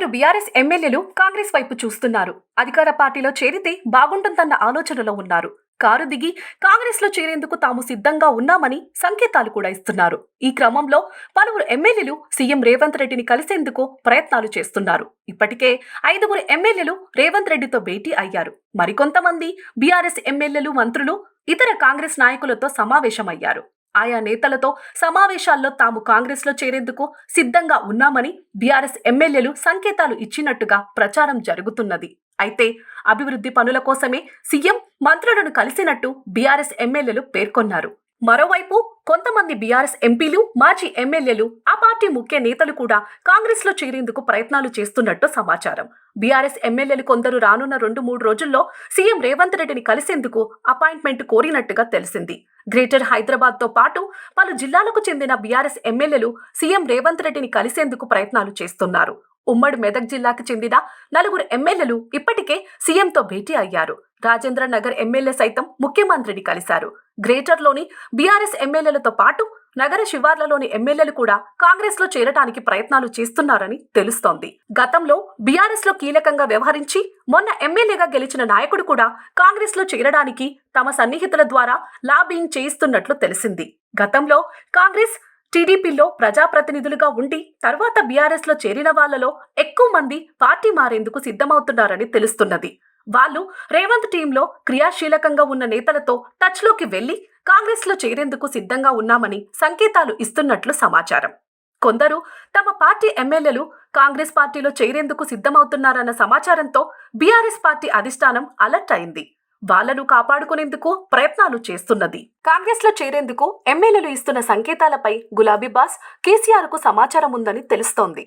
కొందరు బీఆర్ఎస్ ఎమ్మెల్యేలు కాంగ్రెస్ వైపు చూస్తున్నారు. అధికార పార్టీలో చేరితే బాగుంటుందన్న ఆలోచనలో ఉన్నారు. కారు దిగి కాంగ్రెస్లో చేరేందుకు తాము సిద్ధంగా ఉన్నామని సంకేతాలు కూడా ఇస్తున్నారు. ఈ క్రమంలో పలువురు ఎమ్మెల్యేలు సీఎం రేవంత్ రెడ్డిని కలిసేందుకు ప్రయత్నాలు చేస్తున్నారు. ఇప్పటికే ఐదుగురు ఎమ్మెల్యేలు రేవంత్ రెడ్డితో భేటీ అయ్యారు. మరికొంతమంది బీఆర్ఎస్ ఎమ్మెల్యేలు మంత్రులు ఇతర కాంగ్రెస్ నాయకులతో సమావేశమయ్యారు. ఆయా నేతలతో సమావేశాల్లో తాము కాంగ్రెస్లో చేరేందుకు సిద్ధంగా ఉన్నామని బీఆర్ఎస్ ఎమ్మెల్యేలు సంకేతాలు ఇచ్చినట్టుగా ప్రచారం జరుగుతున్నది. అయితే అభివృద్ధి పనుల కోసమే సీఎం మంత్రులను కలిసినట్టు బీఆర్ఎస్ ఎమ్మెల్యేలు పేర్కొన్నారు. మరోవైపు కొంతమంది బీఆర్ఎస్ ఎంపీలు మాజీ ఎమ్మెల్యేలు ఆ పార్టీ ముఖ్య నేతలు కూడా కాంగ్రెస్లో చేరేందుకు ప్రయత్నాలు చేస్తున్నట్టు సమాచారం. బీఆర్ఎస్ ఎమ్మెల్యేలు కొందరు రానున్న రెండు మూడు రోజుల్లో సీఎం రేవంత్ రెడ్డిని కలిసేందుకు అపాయింట్మెంట్ కోరినట్టుగా తెలిసింది. గ్రేటర్ హైదరాబాద్తో పాటు పలు జిల్లాలకు చెందిన బీఆర్ఎస్ ఎమ్మెల్యేలు సీఎం రేవంత్ రెడ్డిని కలిసేందుకు ప్రయత్నాలు చేస్తున్నారు. ఉమ్మడి మెదక్ జిల్లాకు చెందిన నలుగురు ఎమ్మెల్యేలు ఇప్పటికే సీఎంతో భేటీ అయ్యారు. రాజేంద్ర నగర్ ఎమ్మెల్యే సైతం ముఖ్యమంత్రిని కలిశారు. గ్రేటర్లోని బీఆర్ఎస్ ఎమ్మెల్యేలతో పాటు నగర శివార్లలోని ఎమ్మెల్యేలు కూడా కాంగ్రెస్లో చేరటానికి ప్రయత్నాలు చేస్తున్నారని తెలుస్తోంది. గతంలో బీఆర్ఎస్లో కీలకంగా వ్యవహరించి మొన్న ఎమ్మెల్యేగా గెలిచిన నాయకుడు కూడా కాంగ్రెస్లో చేరడానికి తమ సన్నిహితుల ద్వారా లాబింగ్ చేయిస్తున్నట్లు తెలిసింది. గతంలో కాంగ్రెస్ టీడీపీలో ప్రజాప్రతినిధులుగా ఉండి తర్వాత బీఆర్ఎస్లో చేరిన వాళ్ళలో ఎక్కువ మంది పార్టీ మారేందుకు సిద్ధమవుతున్నారని తెలుస్తున్నది. వాళ్ళు రేవంత్ టీంలో క్రియాశీలకంగా ఉన్న నేతలతో టచ్లోకి వెళ్ళి కాంగ్రెస్లో చేరేందుకు సిద్ధంగా ఉన్నామని సంకేతాలు ఇస్తున్నట్లు సమాచారం. కొందరు తమ పార్టీ ఎమ్మెల్యేలు కాంగ్రెస్ పార్టీలో చేరేందుకు సిద్ధమవుతున్నారన్న సమాచారంతో బీఆర్ఎస్ పార్టీ అధిష్టానం అలర్ట్ అయింది. వాళ్ళను కాపాడుకునేందుకు ప్రయత్నాలు చేస్తున్నది. కాంగ్రెస్లో చేరేందుకు ఎమ్మెల్యేలు ఇస్తున్న సంకేతాలపై గులాబీ బాస్ కేసీఆర్కు సమాచారం ఉందని తెలుస్తోంది.